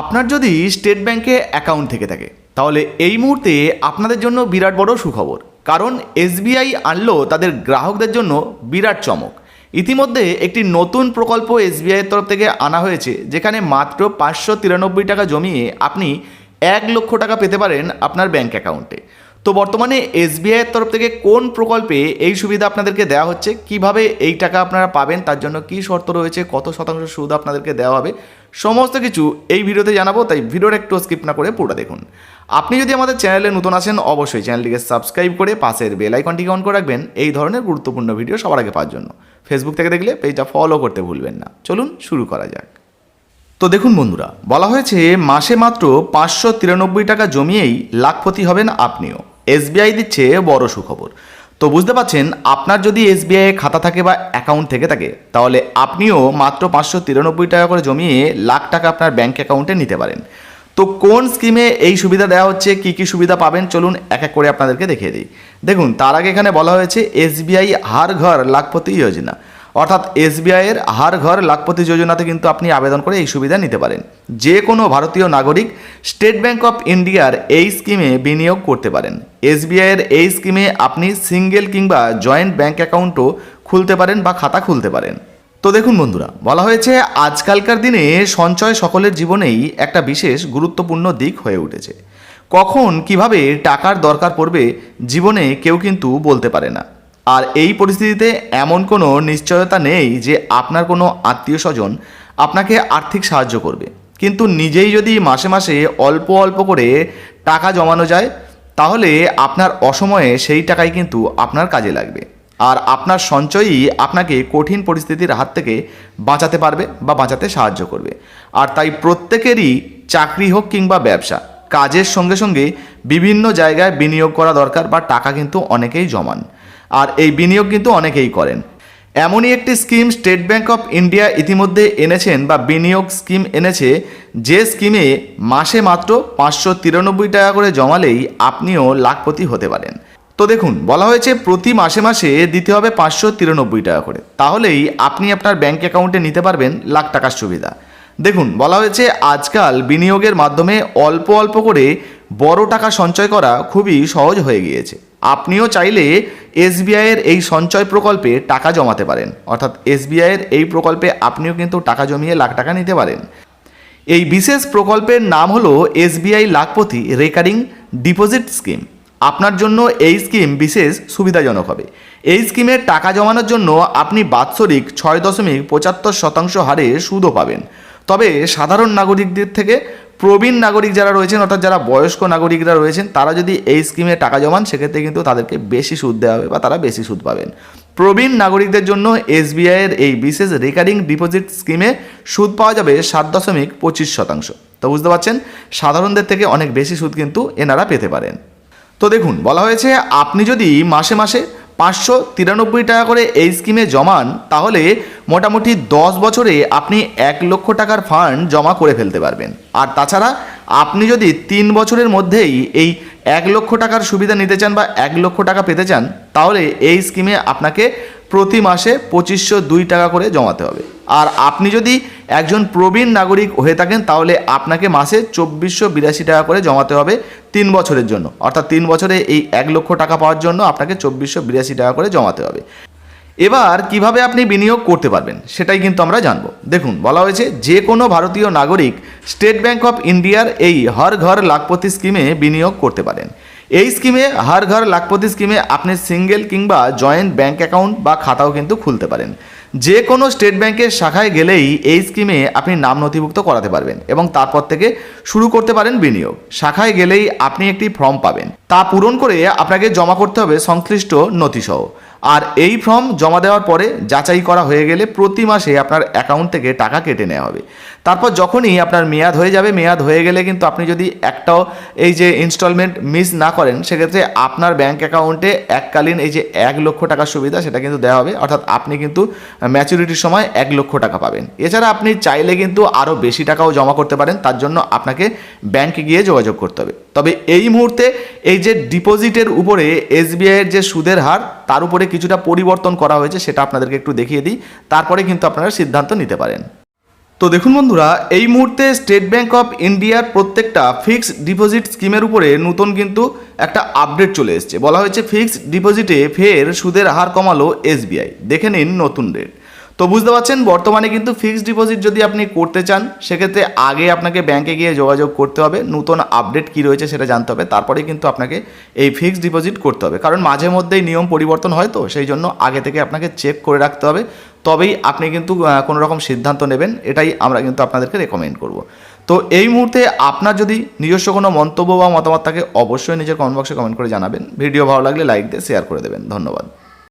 আপনার যদি স্টেট ব্যাংকে অ্যাকাউন্ট থেকে থাকে, তাহলে এই মুহূর্তে আপনাদের জন্য বিরাট বড় সুখবর। কারণ এসবিআই আনলো তাদের গ্রাহকদের জন্য বিরাট চমক। ইতিমধ্যে একটি নতুন প্রকল্প এসবিআইয়ের তরফ থেকে আনা হয়েছে, যেখানে মাত্র পাঁচশো তিরানব্বই টাকা জমিয়ে আপনি এক লক্ষ টাকা পেতে পারেন আপনার ব্যাঙ্ক অ্যাকাউন্টে। তো বর্তমানে এসবিআইয়ের তরফ থেকে কোন প্রকল্পে এই সুবিধা আপনাদেরকে দেওয়া হচ্ছে? কীভাবে এই টাকা আপনারা পাবেন? তার জন্য কী শর্ত রয়েছে? কত শতাংশ সুদ আপনাদেরকে দেওয়া হবে? সমস্ত কিছু এই ভিডিওতে জানাব, তাই ভিডিওটা একটু স্কিপ না করে পুরোটা দেখুন। আপনি যদি আমাদের চ্যানেলে নতুন আসেন অবশ্যই চ্যানেলটিকে সাবস্ক্রাইব করে পাশের বেল আইকনটিকে অন করে রাখবেন এই ধরনের গুরুত্বপূর্ণ ভিডিও সবার আগে পাওয়ার জন্য। ফেসবুক থেকে দেখলে পেজটা ফলো করতে ভুলবেন না। চলুন শুরু করা যাক। তো দেখুন বন্ধুরা, বলা হয়েছে মাসে মাত্র পাঁচশো তিরানব্বই টাকা জমিয়েই লাখপতি হবেন আপনিও। এসবিআই দিচ্ছে বড় সুখবর। তো বুঝতে পারছেন, আপনার যদি এসবিআই খাতা থাকে বা অ্যাকাউন্ট থেকে থাকে, তাহলে আপনিও মাত্র পাঁচশো তিরানব্বই টাকা করে জমিয়ে লাখ টাকা আপনার ব্যাংক অ্যাকাউন্টে নিতে পারেন। তো কোন স্কিমে এই সুবিধা দেওয়া হচ্ছে, কি কি সুবিধা পাবেন, চলুন এক এক করে আপনাদেরকে দেখিয়ে দিই। দেখুন, তার আগে এখানে বলা হয়েছে, এসবিআই হার ঘর লাখপতি যোজনা। অর্থাৎ এসবিআইয়ের হার ঘর লাখপতি যোজনাতে কিন্তু আপনি আবেদন করে এই সুবিধা নিতে পারেন। যে কোনো ভারতীয় নাগরিক স্টেট ব্যাংক অফ ইন্ডিয়ার এই স্কিমে বিনিয়োগ করতে পারেন। এসবিআইয়ের এই স্কিমে আপনি সিঙ্গেল কিংবা জয়েন্ট ব্যাঙ্ক অ্যাকাউন্টও খুলতে পারেন বা খাতা খুলতে পারেন। তো দেখুন বন্ধুরা, বলা হয়েছে আজকালকার দিনে সঞ্চয় সকলের জীবনেই একটা বিশেষ গুরুত্বপূর্ণ দিক হয়ে উঠেছে। কখন কীভাবে টাকার দরকার পড়বে জীবনে কেউ কিন্তু বলতে পারে না। আর এই পরিস্থিতিতে এমন কোনো নিশ্চয়তা নেই যে আপনার কোনো আত্মীয় স্বজন আপনাকে আর্থিক সাহায্য করবে। কিন্তু নিজেই যদি মাসে মাসে অল্প অল্প করে টাকা জমানো যায় তাহলে আপনার অসময়ে সেই টাকাই কিন্তু আপনার কাজে লাগবে। আর আপনার সঞ্চয়ই আপনাকে কঠিন পরিস্থিতির হাত থেকে বাঁচাতে পারবে বা বাঁচাতে সাহায্য করবে। আর তাই প্রত্যেকেরই চাকরি হোক কিংবা ব্যবসা, কাজের সঙ্গে সঙ্গে বিভিন্ন জায়গায় বিনিয়োগ করা দরকার বা টাকা কিন্তু অনেকেই জমান। আর এই বিনিয়োগ কিন্তু অনেকেই করেন। এমনই একটি scheme State Bank of India ইতিমধ্যে এনেছেন বা বিনিয়োগ স্কিম এনেছে, যে স্কিমে মাসে মাত্র পাঁচশো তিরানব্বই টাকা করে জমালেই আপনিও লাখপতি হতে পারেন। তো দেখুন, বলা হয়েছে প্রতি মাসে মাসে দিতে হবে পাঁচশো তিরানব্বই টাকা করে। তাহলেই আপনি আপনার ব্যাংক অ্যাকাউন্টে নিতে পারবেন লাখ টাকার সুবিধা। দেখুন, বলা হয়েছে আজকাল বিনিয়োগের মাধ্যমে অল্প অল্প করে বড় টাকা সঞ্চয় করা খুবই সহজ হয়ে গিয়েছে। আপনিও চাইলে এসবিআইয়ের এই সঞ্চয় প্রকল্পে টাকা জমাতে পারেন। অর্থাৎ এসবিআইয়ের এই প্রকল্পে আপনিও কিন্তু টাকা জমিয়ে লাখ টাকা নিতে পারেন। এই বিশেষ প্রকল্পের নাম হলো SBI Lakhpati recurring deposit scheme. আপনার জন্য এই স্কিম বিশেষ সুবিধাজনক হবে। এই স্কিমে টাকা জমানোর জন্য আপনি বাৎসরিক ছয় দশমিক পঁচাত্তর শতাংশ হারে সুদও পাবেন। তবে সাধারণ নাগরিকদের থেকে প্রবীণ নাগরিক যারা রয়েছেন, অর্থাৎ যারা বয়স্ক নাগরিকরা রয়েছেন, তারা যদি এই স্কিমে টাকা জমান, সেক্ষেত্রে কিন্তু তাদেরকে বেশি সুদ দেওয়া হবে বা তারা বেশি সুদ পাবেন। প্রবীণ নাগরিকদের জন্য এসবিআইয়ের এই বিশেষ রেকারিং ডিপোজিট স্কিমে সুদ পাওয়া যাবে সাত দশমিক পঁচিশ শতাংশ। তো বুঝতে পারছেন? সাধারণদের থেকে অনেক বেশি সুদ কিন্তু এনারা পেতে পারেন। তো দেখুন, বলা হয়েছে, আপনি যদি মাসে মাসে পাঁচশো তিরানব্বই টাকা করে এই স্কিমে জমান, তাহলে মোটামুটি দশ বছরে আপনি এক লক্ষ টাকার ফান্ড জমা করে ফেলতে পারবেন। আর তাছাড়া আপনি যদি তিন বছরের মধ্যেই এই এক লক্ষ টাকার সুবিধা নিতে চান বা এক লক্ষ টাকা পেতে চান, তাহলে এই স্কিমে আপনাকে প্রতি মাসে পঁচিশশো দুই টাকা করে জমাতে হবে। আর আপনি যদি একজন প্রবীণ নাগরিক হয়ে থাকেন, তাহলে আপনাকে মাসে চব্বিশশো বিরাশি টাকা করে জমাতে হবে তিন বছরের জন্য। অর্থাৎ তিন বছরে এই এক লক্ষ টাকা পাওয়ার জন্য আপনাকে চব্বিশশো বিরাশি টাকা করে জমাতে হবে। এবার কীভাবে আপনি বিনিয়োগ করতে পারবেন, সেটাই কিন্তু আমরা জানব। দেখুন, বলা হয়েছে যে কোনো ভারতীয় নাগরিক স্টেট ব্যাংক অফ ইন্ডিয়ার এই হর ঘর লাখপতি স্কিমে বিনিয়োগ করতে পারেন। এই স্কিমে হর ঘর লাখপতি স্কিমে আপনি সিঙ্গেল কিংবা জয়েন্ট ব্যাংক অ্যাকাউন্ট বা খাতাও কিন্তু খুলতে পারেন। যে কোনো স্টেট ব্যাংকের শাখায় গেলেই এই স্কিমে আপনি নাম নথিভুক্ত করাতে পারবেন এবং তারপর থেকে শুরু করতে পারেন বিনিয়োগ। শাখায় গেলেই আপনি একটি ফর্ম পাবেন। তা পূরণ করে আপনাকে জমা করতে হবে সংশ্লিষ্ট নথিসহ। আর এই ফর্ম জমা দেওয়ার পরে যাচাই করা হয়ে গেলে প্রতি মাসে আপনার অ্যাকাউন্ট থেকে টাকা কেটে নেওয়া হবে। তারপর যখনই আপনার মেয়াদ হয়ে যাবে, মেয়াদ হয়ে গেলে কিন্তু আপনি যদি একটাও এই যে ইনস্টলমেন্ট মিস না করেন, সেক্ষেত্রে আপনার ব্যাংক অ্যাকাউন্টে এককালীন এই যে এক লক্ষ টাকার সুবিধা সেটা কিন্তু দেওয়া হবে। অর্থাৎ আপনি কিন্তু ম্যাচুরিটির সময় এক লক্ষ টাকা পাবেন। এছাড়া আপনি চাইলে কিন্তু আরও বেশি টাকাও জমা করতে পারেন। তার জন্য আপনাকে ব্যাংকে গিয়ে যোগাযোগ করতে হবে। তবে এই মুহূর্তে এই যে ডিপোজিটের উপরে এসবিআইয়ের যে সুদের হার, তার উপরে কিছুটা পরিবর্তন করা হয়েছে, সেটা আপনাদেরকে একটু দেখিয়ে দিই। তারপরে কিন্তু আপনারা সিদ্ধান্ত নিতে পারেন। তো দেখুন বন্ধুরা, এই মুহূর্তে স্টেট ব্যাঙ্ক অফ ইন্ডিয়ার প্রত্যেকটা ফিক্সড ডিপোজিট স্কিমের উপরে নতুন কিন্তু একটা আপডেট চলে এসছে। বলা হয়েছে ফিক্সড ডিপোজিটে ফের সুদের হার কমালো এসবিআই দেখে নিন নতুন রেট তো বুঝতে পারছেন, বর্তমানে কিন্তু ফিক্সড ডিপোজিট যদি আপনি করতে চান, সেক্ষেত্রে আগে আপনাকে ব্যাংকে গিয়ে যোগাযোগ করতে হবে, নতুন আপডেট কী রয়েছে সেটা জানতে হবে, তারপরে কিন্তু আপনাকে এই ফিক্সড ডিপোজিট করতে হবে। কারণ মাঝে মধ্যেই নিয়ম পরিবর্তন হয় তো, সেই জন্য আগে থেকে আপনাকে চেক করে রাখতে হবে, তবেই আপনি কিন্তু কোনো রকম সিদ্ধান্ত নেবেন, এটাই আমরা কিন্তু আপনাদেরকে রেকমেন্ড করব। তো এই মুহূর্তে আপনার যদি নিজস্ব কোনো মন্তব্য বা মতামত থাকে, অবশ্যই নিজের কমেন্ট বক্সে কমেন্ট করে জানাবেন। ভিডিও ভালো লাগলে লাইক দিয়ে শেয়ার করে দেবেন। ধন্যবাদ।